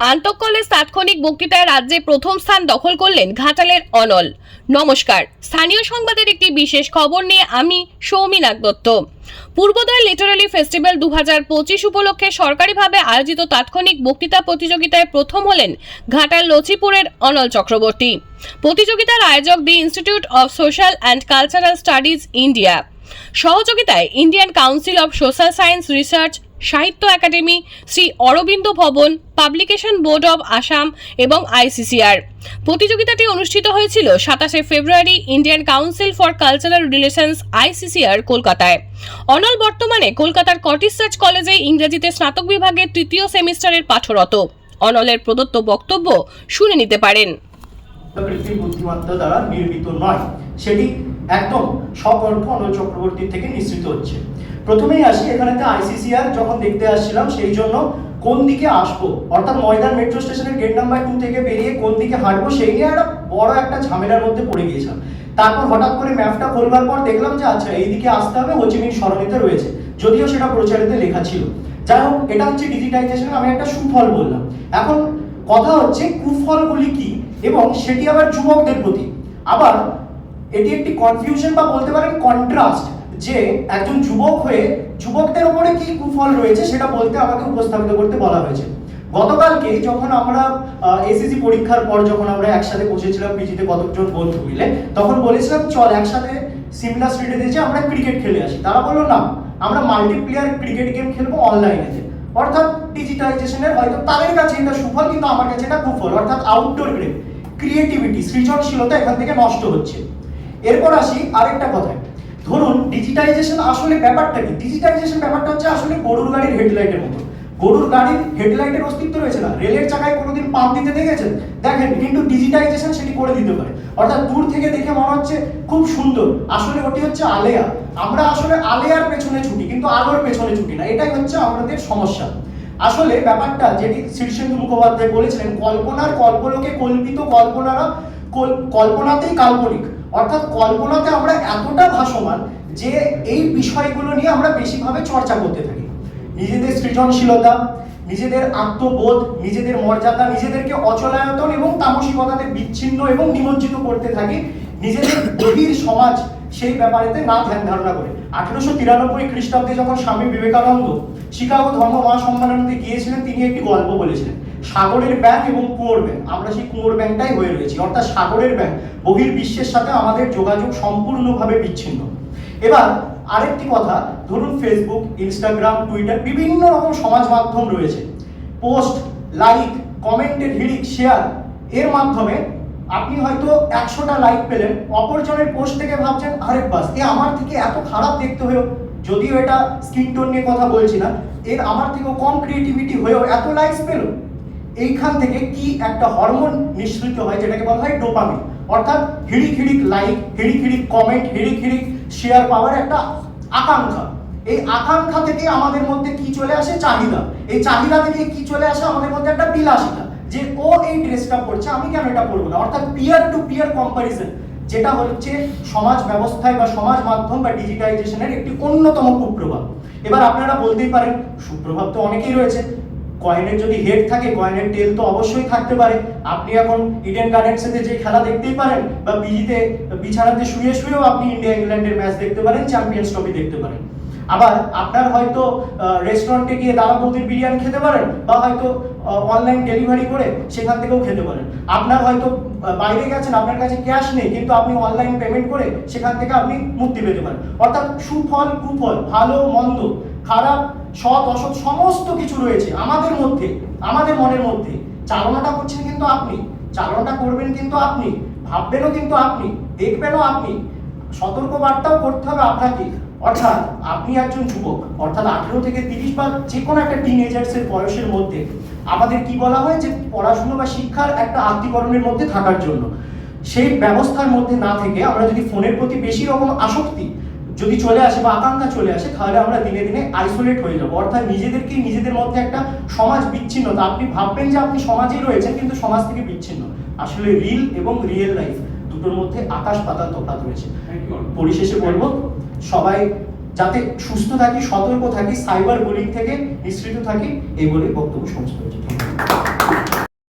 আন্তঃকলেজ তাৎক্ষণিক বক্তৃতায় রাজ্যে প্রথম স্থান দখল করলেন ঘাটালের অনল। নমস্কার। স্থানীয় সংবাদের একটি বিশেষ খবর নিয়ে আমি সৌমিনাক দত্ত। পূর্বোদয় লিটারালি ফেস্টিভ্যাল দু হাজার পঁচিশ উপলক্ষে সরকারিভাবে আয়োজিত তাৎক্ষণিক বক্তৃতা প্রতিযোগিতায় প্রথম হলেন ঘাটাল লচিপুরের অনল চক্রবর্তী। প্রতিযোগিতার আয়োজক the institute of social and cultural studies India. সহযোগিতায় Indian council of social science research Sahitya Akademi Shri Aurobindo Bhavan publication board of Assam এবং আইসিসিআর প্রতিযোগিতাটি অনুষ্ঠিত হয়েছিল সাতাশে February Indian council for cultural relations ICCR কলকাতায়। অনল বর্তমানে কলকাতার কটিস সার্চ কলেজে ইংরেজিতে স্নাতক বিভাগে তৃতীয় সেমিস্টারের পাঠরত। অনলের প্রদত্ত বক্তব্য শুনে নিতে পারেন। কৃত্রিম বুদ্ধিমত্তা দ্বারা নির্মিত নয়। সেটি একদম সকর্প অনল চক্রবর্তী থেকে নিশ্চিত হচ্ছে। প্রথমেই আসি এখানেতে আইসিসিআর যখন দেখতে আসছিলাম সেই জন্য কোন দিকে আসব? অর্থাৎ ময়দান মেট্রো স্টেশনের গেট নাম্বার টু থেকে বেরিয়ে কোন দিকে হাঁটবো সেই নিয়ে একটা বড় একটা ঝামেলার মধ্যে পড়ে গিয়েছিলাম। তারপর হঠাৎ করে ম্যাপটা খোলবার পর দেখলাম যে আচ্ছা এইদিকে আসতে হবে হোচিমিন সরণিতে রয়েছে। যদিও সেটা প্রচারিতে লেখা ছিল। যাই হোক, এটা হচ্ছে ডিজিটাইজেশন আমি একটা সুফল বললাম। এখন কথা হচ্ছে কুফলগুলি কি? এবং সেটি আবার যুবকদের প্রতি। আবার এটি একটি কনফিউশন বা বলতে পারেন কন্ট্রাস্ট যে একজন যুবক হয়ে যুবকদের উপরে কি কুফল রয়েছে সেটা বলতে আমাকে উপস্থাপিত করতে বলা হয়েছে। গতকালকে যখন আমরা এসএসসি পরীক্ষার পর যখন আমরা একসাথে বসেছিলাম পিজিতে কতজন বন্ধু মিলে, তখন বলেছিলাম, চল একসাথে সিমলা স্ট্রিটে যে আমরা ক্রিকেট খেলে আসি। তারা বলল, না, আমরা মাল্টিপ্লেয়ার ক্রিকেট গেম খেলব অনলাইনেতে অর্থাৎ ডিজিটাইজেশনের হয়তো তাদের কাছে এটা সুফল, কিন্তু আমার কাছে এটা কুফল। অর্থাৎ আউটডোর গেম ক্রিয়েটিভিটি সৃজনশীলতা এখান থেকে নষ্ট হচ্ছে। এরপর আসি আরেকটা কথায়। ধরুন ডিজিটাইজেশন আসলে ব্যাপারটা কি? ডিজিটাইজেশন ব্যাপারটা হচ্ছে আসলে গরুর গাড়ির হেডলাইটের মতো। গরুর গাড়ির হেডলাইটের অস্তিত্ব রয়েছে না। রেলের চাকায় কোনোদিন পাম্প দিতে দেখেছেন? দেখেন, কিন্তু ডিজিটাইজেশন সেটি করে দিতে পারে। অর্থাৎ দূর থেকে দেখে মনে হচ্ছে খুব সুন্দর। আসলে ওটি হচ্ছে আলেয়া। আমরা আসলে আলেয়ার পেছনে ছুটি, কিন্তু আলোর পেছনে ছুটি না। এটাই হচ্ছে আমাদের সমস্যা। আসলে ব্যাপারটা যেটি শীর্ষেন্দু মুখোপাধ্যায় বলেছিলেন, কল্পনার কল্পলোকে কল্পিত কল্পনারা কল্পনাতেই কাল্পনিক। অর্থাৎ কল্পনাতে আমরা এতটা ভাসমান যে এই বিষয়গুলো নিয়ে আমরা বেশিভাবে চর্চা করতে থাকি। নিজেদের সৃজনশীলতা, নিজেদের আত্মবোধ, নিজেদের মর্যাদা, নিজেদেরকে অচলায়তন এবং তামসিকতাতে বিচ্ছিন্ন এবং নিমজ্জিত করতে থাকি, নিজেদের গভীর সমাজ সেই ব্যাপারেতে না ধ্যান ধারণা করে। আঠেরোশো তিরানব্বই খ্রিস্টাব্দে যখন স্বামী বিবেকানন্দ শিকাগো ধর্ম মহাসম্মেলনে গিয়েছিলেন, তিনি একটি গল্প বলেছিলেন। সাগরের ব্যাংক এবং কুয়োর ব্যাংক আমরা সেই কুয়োর ব্যাংকটাই হয়ে রয়েছি। অর্থাৎ সাগরের ব্যাংক বহির বিশ্বের সাথে আমাদের যোগাযোগ সম্পূর্ণভাবে বিচ্ছিন্ন। এবার আরেকটি কথা, ধরুন ফেসবুক ইনস্টাগ্রাম টুইটার বিভিন্ন রকম সমাজ মাধ্যম রয়েছে। পোস্ট লাইক কমেন্টের হিড়িক শেয়ার এর মাধ্যমে আপনি হয়তো একশোটা লাইক পেলেন, অপরজনের পোস্ট থেকে ভাবছেন, আরে বাস, এ আমার থেকে এত খারাপ দেখতে হয়েও যদিও এটা স্কিন টোন নিয়ে কথা বলছি না, এর আমার থেকেও কম ক্রিয়েটিভিটি হয়েও এত লাইকস পেল। এইখান থেকে কি একটা হরমোন নিঃসৃত হয় যেটাকে বলা হয় ডোপামিন? অর্থাৎ হিড়িক হিড়িক লাইক, হিড়িক হিড়িক কমেন্ট হিড়িক হিড়িক শেয়ার পাওয়ার একটা আকাঙ্ক্ষা। এই আকাঙ্ক্ষা থেকে আমাদের মধ্যে কি চলে আসে? চাহিদা। এই চাহিদা থেকে কি চলে আসে? আমাদের মধ্যে একটা বিলাসিতা। যে ও এই ড্রেসটা পরছে, আমি কেন এটা পরবো না? অর্থাৎ পিয়ার টু পিয়ার কম্পারিজন যেটা হচ্ছে সমাজ ব্যবস্থায় বা সমাজ মাধ্যম বা ডিজিটাইজেশনের একটি অন্যতম কুপ্রভাব। এবার আপনারা বলতেই পারেন, সুপ্রভাব তো অনেকেই রয়েছে। কয়েনের যদি হেড থাকে কয়েনের টেল তো অবশ্যই থাকতে পারে। আপনি এখন ইডেন গার্ডেন্সেতে যে খেলা দেখতেই পারেন, বা বিজিতে, বিছানাতে শুয়ে শুয়েও আপনি ইন্ডিয়া ইংল্যান্ডের ম্যাচ দেখতে পারেন চ্যাম্পিয়ন্স ট্রফি দেখতে পারেন। আবার আপনার হয়তো রেস্টুরেন্টে গিয়ে দাদা বিরিয়ানি খেতে পারেন, বা হয়তো অনলাইন ডেলিভারি করে সেখান থেকেও খেতে পারেন। আপনার হয়তো বাইরে গেছেন, আপনার কাছে ক্যাশ নেই, কিন্তু আপনি অনলাইন পেমেন্ট করে সেখান থেকে আপনি মুক্তি পেতে পারেন। অর্থাৎ সুফল, কুফল, ভালো, মন্দ, খারাপ সৎ, অসৎ সমস্ত কিছু রয়েছে আমাদের মধ্যে, আমাদের মনের মধ্যে। চালনাটা করছেন কিন্তু আপনি, চালনাটা করবেন কিন্তু আপনি, ভাববেনও কিন্তু আপনি, দেখবেনও আপনি। সতর্ক বার্তাও করতে হবে আপনাকে। অর্থাৎ আপনি একজন যুবক, অর্থাৎ আঠেরো থেকে তিরিশ বা যে কোনো একটা টিনেজার্সের বয়সের মধ্যে। আমাদের কি বলা হয় যে পড়াশুনো বা শিক্ষার একটা আত্মীকরণের মধ্যে থাকার জন্য। সেই ব্যবস্থার মধ্যে না থেকে আমরা যদি ফোনের প্রতি বেশি রকম আসক্তি যদি চলে আসে বা আকাঙ্ক্ষা চলে আসে তাহলে আমরা দিনে দিনে আইসোলেট হয়ে যাব। অর্থাৎ নিজেদেরকে নিজেদের মধ্যে একটা সমাজ বিচ্ছিন্নতা। আপনি ভাববেন যে আপনি সমাজেই রয়েছেন কিন্তু সমাজ থেকে বিচ্ছিন্ন। আসলে রিল এবং রিয়েল লাইফ দুটোর মধ্যে আকাশ পাতাল তফাৎ রয়েছে। পরিশেষে বলব সবাই যাতে সুস্থ থাকি সতর্ক থাকি সাইবার বুলিং থেকে নিঃসৃত থাকি এই বলে বক্তব্য সমস্ত হয়েছে